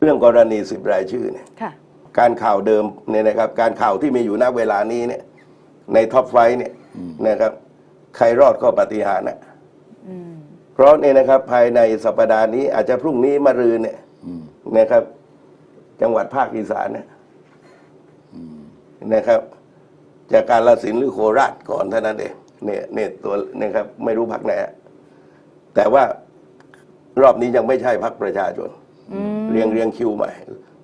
เรื่องกรณีสิบรายชื่อเนี่ยค่ะการข่าวเดิมเนี่ยนะครับ การข่าวที่มีอยู่ณเวลานี้เนี่ย ในท็อปไฟว์เนี่ยนะครับ ใครรอดก็ปาฏิหารย์นะอืมเพราะเนี่ยนะครับ ภายในสัปดาห์นี้อาจจะพรุ่งนี้มารืนเนี่ยนะครับ จังหวัดภาคอีสานเนี่ยนะครับ จากการละสินธุ์หรือโคราชก่อนเท่านั้นเองเนี่ยเนี่ยตัวเนี่ยครับ ไม่รู้พักไหนอะแต่ว่ารอบนี้ยังไม่ใช่พักประชาชนอืม เรียงเรียงคิวใหม่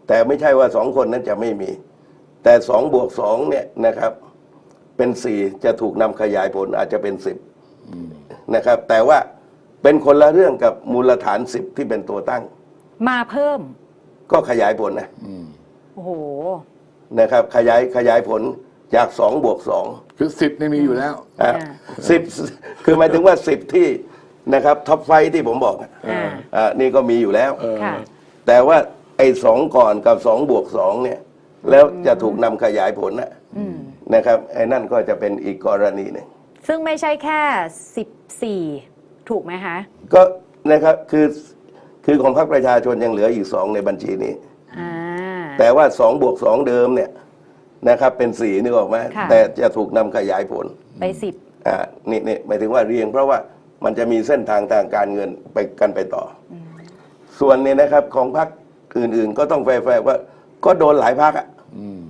แต่ไม่ใช่ว่าสองคนนั้นจะไม่มี แต่สองบวกสองเนี่ยนะครับ เป็นสี่จะถูกนำขยายผลอาจจะเป็นสิบนะครับ แต่ว่าเป็นคนละเรื่องกับมูลฐานสิบที่เป็นตัวตั้ง มาเพิ่ม ก็ขยายผลนะโอ้โหนะครับ ขยายขยายผลจากสองบวกสองคือสิบนี่มีอยู่แล้วอะอ่าสิบคือหมายถึงว่าสิบที่ นะครับท็อปไฟที่ผมบอกอะอ่า อะนี่ก็มีอยู่แล้วค่ะ แต่ว่าไอ้สองก่อนกับสองบวกสองเนี่ย แล้วจะถูกนำขยายผลนะอืม นะครับไอ้นั่นก็จะเป็นอีกกรณีหนึ่ง ซึ่งไม่ใช่แค่สิบสี่ถูกไหมคะ ก็นะครับคือคือของพรรคประชาชนยังเหลืออีกสองในบัญชีนี้ อ่า แต่ว่าสองบวกสองเดิมเนี่ยนะครับเป็นสี่นึกออกไหมค่ะ แต่จะถูกนำขยายผลไปสิบอ่านี่นี่หมายถึงว่าเรียงเพราะว่า มันจะมีเส้นทางทางการเงินไปกันไปต่ออส่วนเนี่ยนะครับของพรรคอื่น ๆ ก็ต้องแฟร์ๆว่า ก็โดนหลายพรรคอะอืม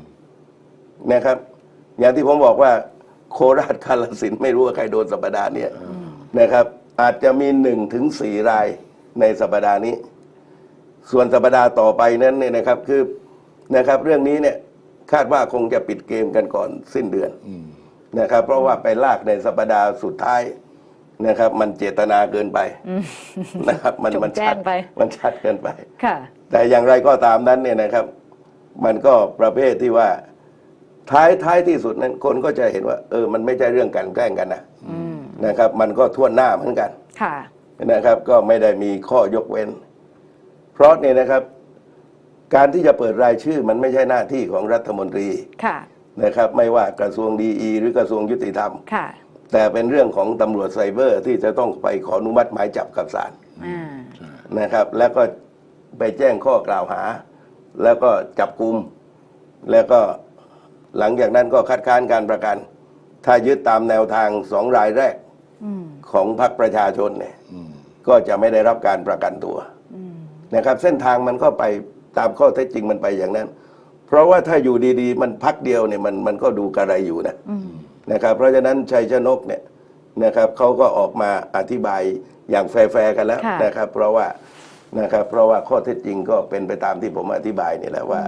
นะครับ อย่างที่ผมบอกว่า โคราชกาลสินธุ์ไม่รู้ว่าใครโดนสัปดาห์เนี้ยนะครับ อาจจะมีหนึ่งถึงสี่รายในสัปดาห์นี้ ส่วนสัปดาห์ต่อไปนั้นเนี่ยนะครับ คือนะครับ เรื่องนี้เนี่ยคาดว่าคงจะปิดเกมกันก่อนสิ้นเดือนนะครับ เพราะว่าไปลากในสัปดาห์สุดท้าย นะครับ มันเจตนาเกินไปนะครับ มันจงมันแจ้ชัดงไป มันชัดเกินไป ค่ะ แต่อย่างไรก็ตามนั้นเนี่ยนะครับ มันก็ประเภทที่ว่า ท้ายท้ายที่สุดนั้น คนก็จะเห็นว่า เออ มันไม่ใช่เรื่องกลันแกล้งกันนะอืม นะครับ มันก็ท่วนหน้าเหมือนกัน ค่ะ นะครับก็ไม่ได้มีข้อยกเว้น เพราะเนี่ยนะครับ การที่จะเปิดรายชื่อมันไม่ใช่หน้าที่ของรัฐมนตรีค่ะ นะครับ ไม่ว่ากระทรวงดีอีหรือกระทรวงยุติธรรม ค่ะ แต่เป็นเรื่องของตำรวจไซเบอร์ที่จะต้องไปขออนุมัติหมายจับกับศาลอ่านะครับ แล้วก็ไปแจ้งข้อกล่าวหา แล้วก็จับกลุ่มแล้วก็หลังจากนั้นก็คัดค้านการประกัน ถ้ายึดตามแนวทางสองรายแรกอืมของพรรคประชาชนเนี่ยก็จะไม่ได้รับการประกันตัว อืมนะครับเส้นทางมันก็ไปตามข้อเท็จจริงมันไปอย่างนั้น เพราะว่าถ้าอยู่ดีๆ มันพักเดียวเนี่ยมันมันก็ดูกระไรอยู่นะ อืม นะครับเพราะฉะนั้นชัยชนกเนี่ยนะครับเขาก็ออกมาอธิบายอย่างแฟร์ๆกันแล้วค่ะ นะครับ เพราะว่านะครับเพราะว่าข้อเท็จจริงก็เป็นไปตามที่ผมอธิบายนี่แหละว่า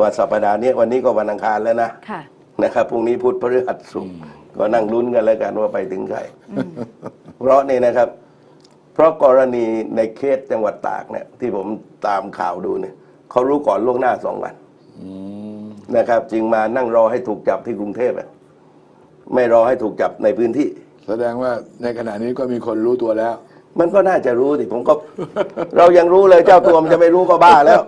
ว่าสัปดาห์นี้วันนี้ก็วันอังคารแล้วนะ ค่ะ นะครับพรุ่งนี้พุธพฤหัสศุกร์ก็นั่งลุ้นกันแล้วกันว่าไปถึงใครเพราะนี่นะครับ เพราะกรณีในเคสจังหวัดตากเนี่ยที่ผมตามข่าวดูเนี่ยเขารู้ก่อนล่วงหน้าสองวันนะครับ จึงมานั่งรอให้ถูกจับที่กรุงเทพอะ ไม่รอให้ถูกจับในพื้นที่ แสดงว่าในขณะนี้ก็มีคนรู้ตัวแล้ว มันก็น่าจะรู้สิผมก็ เรายังรู้เลยเจ้าตัวมันจะไม่รู้ก็บ้าแล้ว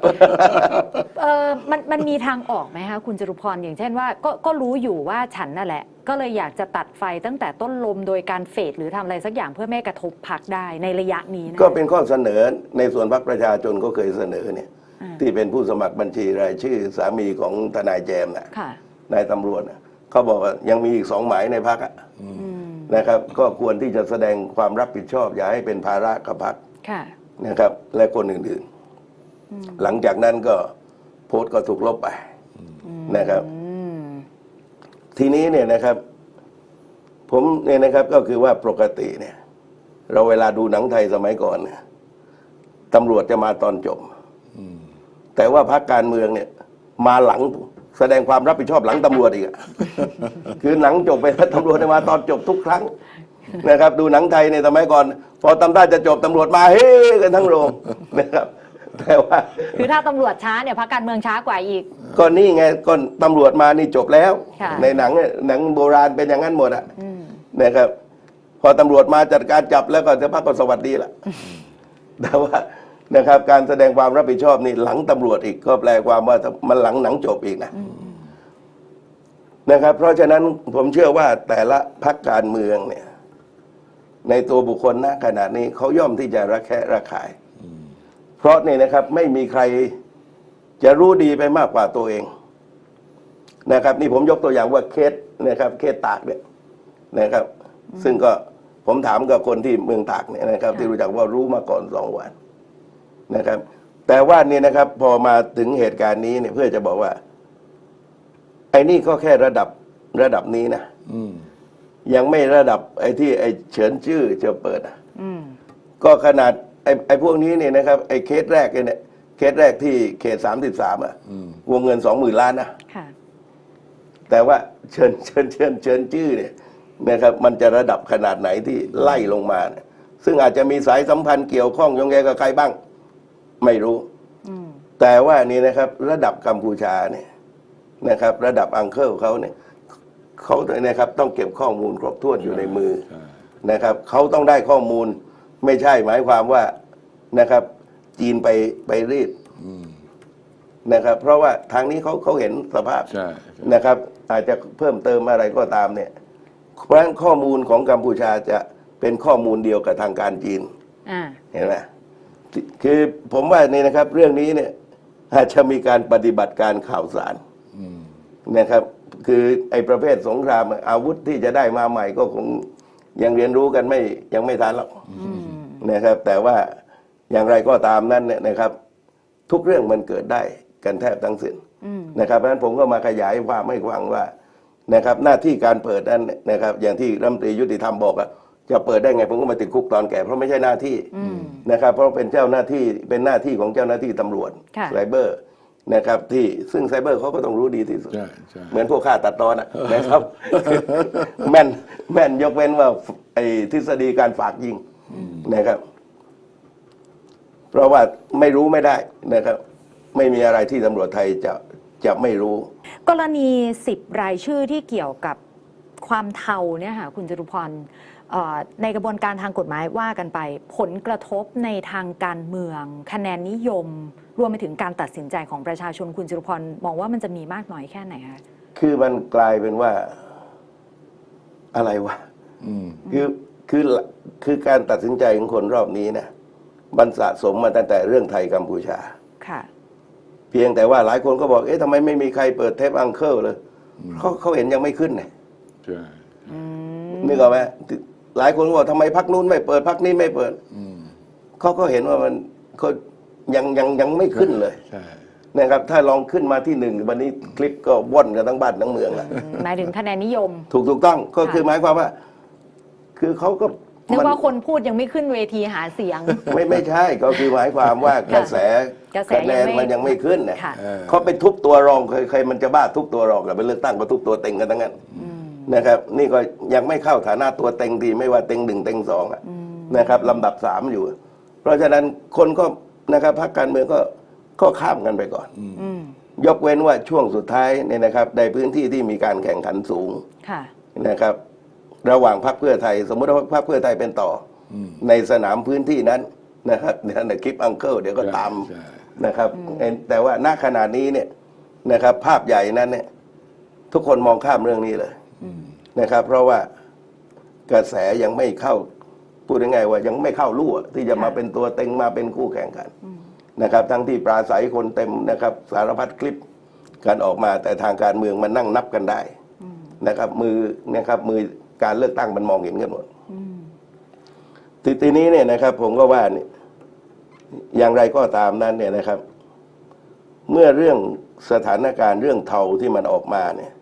เออมันมันมีทางออกไหมคะคุณจรุพรอย่างเช่นว่าก็ก็รู้อยู่ว่าฉันนั่นแหละ ก็เลยอยากจะตัดไฟตั้งแต่ต้นลมโดยการเฟดหรือทำอะไรสักอย่างเพื่อไม่ให้กระทบพักได้ในระยะนี้นะก็เป็นข้อเสนอในส่วนพรรคประชาชนก็เคยเสนอเนี่ย อ่าที่เป็นผู้สมัครบัญชีรายชื่อสามีของทนายแจมน่ะค่ะ นายตำรวจน่ะ เขาบอกว่ายังมีอีกสองหมายในพักอืมนะครับ ก็ควรที่จะแสดงความรับผิดชอบ อย่าให้เป็นภาระกับพักค่ะนะครับ และคนอื่นๆ หลังจากนั้นก็โพสต์ก็ถูกลบไปนะครับอืมทีนี้เนี่ยนะครับ ผมเนี่ยนะครับก็คือว่าปกติเนี่ย เราเวลาดูหนังไทยสมัยก่อนเนี่ยตำรวจจะมาตอนจบแต่ว่าพรรคการเมืองเนี่ย มาหลัง แสดงความรับผิดชอบหลังตำรวจอีกอะ คือหนังจบไปแล้วตำรวจจะมาตอนจบทุกครั้งนะครับ ดูหนังไทยในสมัยก่อน พอตำได้จะจบตำรวจมาเฮ้กันทั้งโรงนะครับ แต่ว่า คือถ้าตำรวจช้าเนี่ยพักการเมืองช้ากว่าอีก ก็นี่ไงก็ตำรวจมานี่จบแล้ว ค่ะ ในหนังเนี่ยหนังโบราณเป็นอย่างนั้นหมดอะอืม นะครับ พอตำรวจมาจัดการจับแล้วก็จะพักก็สวัสดีละแต่ว่า นะครับ การแสดงความรับผิดชอบนี่หลังตำรวจอีกก็แปลความว่ามันหลังหนังจบอีกนะนะครับ เพราะฉะนั้นผมเชื่อว่าแต่ละพักการเมืองเนี่ย ในตัวบุคคลณขณะนี้เขาย่อมที่จะระแคะระขาย เพเพราะเนี่ยนะครับ ไม่มีใครจะรู้ดีไปมากกว่าตัวเอง นะครับ นี่ผมยกตัวอย่างว่าเคสนะครับ เคสตากเนี่ยนะครับ ซึ่งก็ผมถามกับคนที่เมืองตากเนี่ยนะครับค่ะที่รู้จักว่ารู้มาก่อนสองวัน นะครับ แต่ว่านี่นะครับพอมาถึงเหตุการณ์นี้เนี่ยเพื่อจะบอกว่า ไอ้นี่ก็แค่ระดับระดับนี้นะอืมยังไม่ระดับไอ้ที่ไอ้เฉินชื่อจะเปิดอะอืมก็ขนาดไอ้ไอ้พวกนี้เนี่ยนะครับ ไอ้เคสแรกเนี่ยเคสแรกที่เขตสามสิบสามอะอืมวงเงินสองหมื่นล้านนะค่ะแต่ว่าเชิญเชิญเชิญเชิญชื่อเนี่ยนะครับ มันจะระดับขนาดไหนที่ไล่ลงมาเนี่ยซึ่งอาจจะมีสายสัมพันธ์เกี่ยวข้องโยงใยกับใครบ้าง ไม่รู้อืมแต่ว่านี่นะครับ ระดับกัมพูชาเนี่ยนะครับ ระดับอังเคิลเขาเนี่ยเขาเนี่ยนะครับต้องเก็บข้อมูลครบถ้วนอยู่ในมือใช่นะครับเขาต้องได้ข้อมูลไม่ใช่หมายความว่านะครับ จีนไปไปรีดอืมนะครับ เพราะว่าทางนี้เขาเขาเห็นสภาพใช่ใช่นะครับ อาจจะเพิ่มเติมอะไรก็ตามเนี่ย เพราะฉะนั้นข้อมูลของกัมพูชาจะเป็นข้อมูลเดียวกับทางการจีนอ่าเห็นไหม คือผมว่านี่นะครับ เรื่องนี้เนี่ยอาจจะมีการปฏิบัติการข่าวสารนะครับ คือไอ้ประเภทสงครามอาวุธที่จะได้มาใหม่ก็คงยังเรียนรู้กันไม่ยังไม่ทันหรอกนะครับ แต่ว่าอย่างไรก็ตามนั้นเนี่ยนะครับ ทุกเรื่องมันเกิดได้กันแทบทั้งสิ้นนะครับเพราะฉะนั้นผมก็มาขยายความให้ฟังว่านะครับ หน้าที่การเปิดนั้นนะครับ อย่างที่รัฐมนตรียุติธรรมบอกอะ จะเปิดได้ไงผมก็มาติดคุกตอนแก่ เพราะไม่ใช่หน้าที่อืม นะครับเพราะเป็นเจ้าหน้าที่เป็นหน้าที่ของเจ้าหน้าที่ตำรวจค่ะ ไซเบอร์นะครับที่ซึ่งไซเบอร์เขาก็ต้องรู้ดีที่สุด ใช่ใช่ เหมือนพวกฆ่าตัดตอนอะ นะครับ แม่นแม่นยกเว้นว่าไอ้ทฤษฎีการฝากยิงนะครับ เพราะว่าไม่รู้ไม่ได้นะครับ ไม่มีอะไรที่ตำรวจไทยจะจะไม่รู้ กรณีสิบรายชื่อที่เกี่ยวกับความเทาเนี่ยค่ะคุณจตุพรเอ่อ ในกระบวนการทางกฎหมายว่ากันไป ผลกระทบในทางการเมือง คะแนนนิยม รวมไปถึงการตัดสินใจของประชาชนคุณจตุพรมองว่ามันจะมีมากน้อยแค่ไหนคะคือมันกลายเป็นว่าอะไรวะอืมคือคือคือการตัดสินใจของคนรอบนี้นะมันสะสมมาตั้งแต่เรื่องไทยกัมพูชาค่ะ เพียงแต่ว่าหลายคนก็บอก เอ๊ะทำไมไม่มีใครเปิดเทปอังเคิลเลยเขาเขาเห็นยังไม่ขึ้นเนี่ยใช่อืมนึกออกไหม หลายคนก็บอกทำไมพักนู้นไม่เปิดพักนี้ไม่เปิดอืมเขาก็เห็นว่ามันเขายังยังยังไม่ขึ้นเลยใช่นะครับถ้าลองขึ้นมาที่หนึ่งวันนี้คลิปก็ว่อนกันทั้งบ้านทั้งเมืองอะหมายถึงคะแนนนิยม ถูกถูกต้องก็ค่ะคือหมายความว่า คือเขาก็นึกมันว่าคนพูดยังไม่ขึ้นเวทีหาเสียง ไม่ไม่ใช่ก็คือหมายความว่ากระแสกระแสคะแนนยังไม่มันยังไม่ขึ้นเนี่ยค่ะเออเขาไปทุบตัวรองเคยเคยมันจะบ้าทุบตัวรองกับไปเลือกตั้งก็ทุบตัวเต็งกันทั้งนั้นอืม นะครับ นี่ก็ยังไม่เข้าฐานะตัวเต็งดีไม่ว่าเต็งหนึ่งเต็งสองอะอืมนะครับลำดับสามอยู่ เพราะฉะนั้นคนก็นะครับพรรคการเมืองก็ก็ข้ามกันไปก่อนอืมยกเว้นว่าช่วงสุดท้ายเนี่ยนะครับ ในพื้นที่ที่มีการแข่งขันสูงค่ะนะครับ ระหว่างพรรคเพื่อไทย สมมติว่าพรรคเพื่อไทยเป็นต่ออมในสนามพื้นที่นั้นนะครับเดี๋ยวในคลิปอังเคิลเดี๋ยวก็ตามใช่นะครับ แต่ว่าณขณะนี้เนี่ยนะครับ ภาพใหญ่นั้นเนี่ย ทุกคนมองข้ามเรื่องนี้เลยอืม นะครับ เพราะว่ากระแสยังไม่เข้าพูดง่ายๆว่ายังไม่เข้าลู่อะที่จะมาค่ะเป็นตัวเต็งมาเป็นคู่แข่งกันอืมนะครับ ทั้งที่ปราศัยคนเต็มนะครับ สารพัดคลิปการออกมาแต่ทางการเมืองมันนั่งนับกันได้อืมนะครับ มือนะครับ มือการเลือกตั้งมันมองเห็นกันหมดอืมทีทีนี้เนี่ยนะครับ ผมก็ว่าเนี่ยอย่างไรก็ตามนั้นเนี่ยนะครับ เมื่อเรื่องสถานการณ์เรื่องเทาที่มันออกมาเนี่ยไ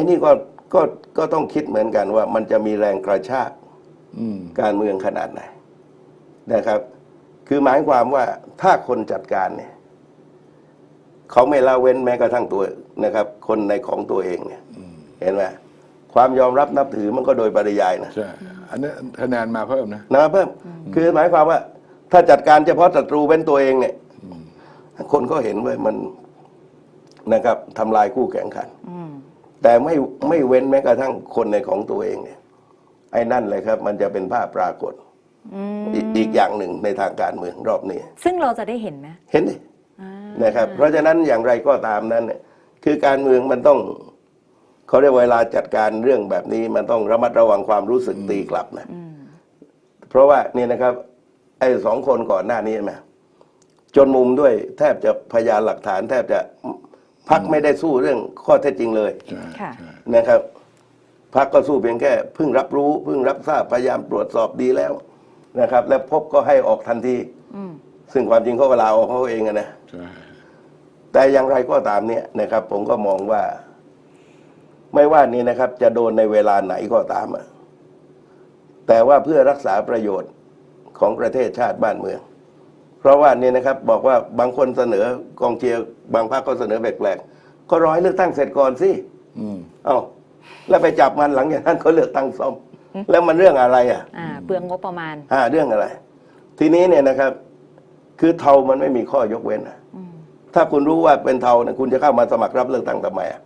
อ้นี่ก็ก็ก็ต้องคิดเหมือนกันว่ามันจะมีแรงกระชากอืมการเมืองขนาดไหนนะครับ คือหมายความว่าถ้าคนจัดการเนี่ยเขาไม่ละเว้นแม้กระทั่งตัวนะครับ คนในของตัวเองเนี่ยเห็นไหมความยอมรับนับถือมันก็โดยปริยายนะใช่อันนี้คะแนนมาเพิ่มนะนะเพิ่ม คือหมายความว่า ถ้าจัดการเฉพาะศัตรูเว้นตัวเองเนี่ยคนก็เห็นว่ามันนะครับทำลายคู่แข่งขันอืม แต่ไม่ไม่เว้นแม้กระทั่งคนในของตัวเองเนี่ยไอ้นั่นเลยครับ มันจะเป็นภาพปรากฏอืมอีกอีกอย่างหนึ่งในทางการเมืองรอบนี้ ซึ่งเราจะได้เห็นไหมเห็นดิอ่านะครับ เพราะฉะนั้นอย่างไรก็ตามนั้นเนี่ยคือการเมืองมันต้องเขาเรียกว่าเวลาจัดการเรื่องแบบนี้ มันต้องระมัดระวังความรู้สึกตีกลับนะอืมเพราะว่านี่นะครับ ไอ้สองคนก่อนหน้านี้ไหมจนมุมด้วยแทบจะพยานหลักฐาน แทบจะ พักไม่ได้สู้เรื่องข้อเท็จจริงเลยใช่ค่ะใช่นะครับพักก็สู้เพียงแค่เพิ่งรับรู้เพิ่งรับทราบพยายามตรวจสอบดีแล้วนะครับ แล้วพบก็ให้ออกทันทีอืมซึ่งความจริงเขาเวลาออกเขาเองอะนะ ใช่แต่อย่างไรก็ตามเนี่ยนะครับ ผมก็มองว่า ไม่ว่านี้นะครับ จะโดนในเวลาไหนก็ตามอะแต่ว่าเพื่อรักษาประโยชน์ของประเทศชาติบ้านเมือง เพราะว่านี่นะครับบอกว่าบางคนเสนอกองเชียร์บางพรรคก็เสนอแปลกๆก็รอให้เลือกตั้งเสร็จก่อนสิอืมเอาแล้วไปจับมันหลังจากนั้นเขาเลือกตั้งซ่อม แล้วมันเรื่องอะไรอะอ่าเปลืองงบประมาณอ่าเรื่องอะไร ทีนี้เนี่ยนะครับ คือเทามันไม่มีข้อยกเว้นอะอืมถ้าคุณรู้ว่าเป็นเทาเนี่ยคุณจะเข้ามาสมัครรับเลือกตั้งทำไมอะ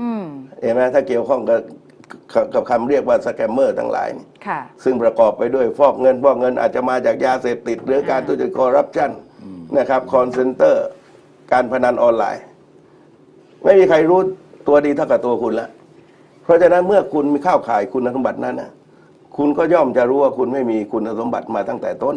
อืมเห็นไหมถ้าเกี่ยวข้องกับ กับกับคำเรียกว่าสแกมเมอร์ทั้งหลายนี่ค่ะ ซึ่งประกอบไปด้วยฟอกเงินฟอกเงินอาจจะมาจากยาเสพติด หรือการอ่าทุจริตคอร์รัปชันนะครับคอนเซนเตอร์ การพนันออนไลน์ ไม่มีใครรู้ตัวดีเท่ากับตัวคุณแล้วเพราะฉะนั้นเมื่อคุณมีข้าวข่ายคุณสมบัตินั้นนะคุณก็ย่อมจะรู้ว่าคุณไม่มีคุณสมบัติมาตั้งแต่ต้น